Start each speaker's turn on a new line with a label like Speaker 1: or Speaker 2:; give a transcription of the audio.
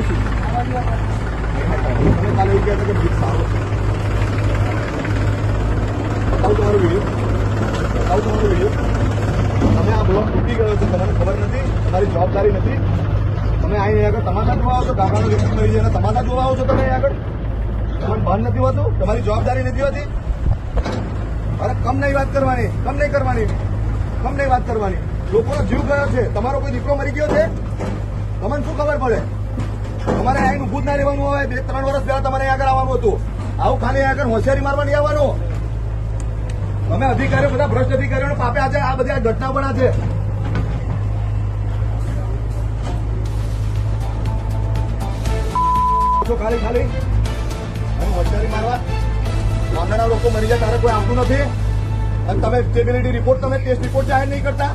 Speaker 1: નામ શું છે? કે ભીખ સારો છે તમારું વીડિયો તમે આ બ્લોક તૂટી ગયો છે તમને ખબર નથી તમારી જવાબદારી નથી તમે અહીં આગળ તમાશા જોવા આવો છો ગામડાનો વ્યક્તિ મરી જાય તમાશા જોવા આવો છો તમે આગળ તમને ભાન નથી હોતું તમારી જવાબદારી નથી હોતી અરે કમ નહીં વાત કરવાની કમ નહીં કરવાની કમ નહીં વાત કરવાની લોકોનો જીવ ગયો છે તમારો કોઈ દીકરો મરી ગયો છે તમને શું ખબર પડે તમારે અહીં ઊભું જ ના રહેવાનું હોય. બે ત્રણ વર્ષ પહેલા તમારે આગળ આવવાનું હતું. આવું ખાલી આગળ હોશિયારી મારવા નહીં આવવાનું. અમે અધિકારીઓ, બધા ભ્રષ્ટ અધિકારીઓને પાપે આજે આ બધી ઘટના બના છે. ખાલી ખાલી. હોશિયારી મારવા ગામડાના લોકો મરી જાય, તારે કોઈ આવતું નથી. અને તમે સ્ટેબિલિટી રિપોર્ટ તમે ટેસ્ટ રિપોર્ટ જાહેર નહીં કરતા.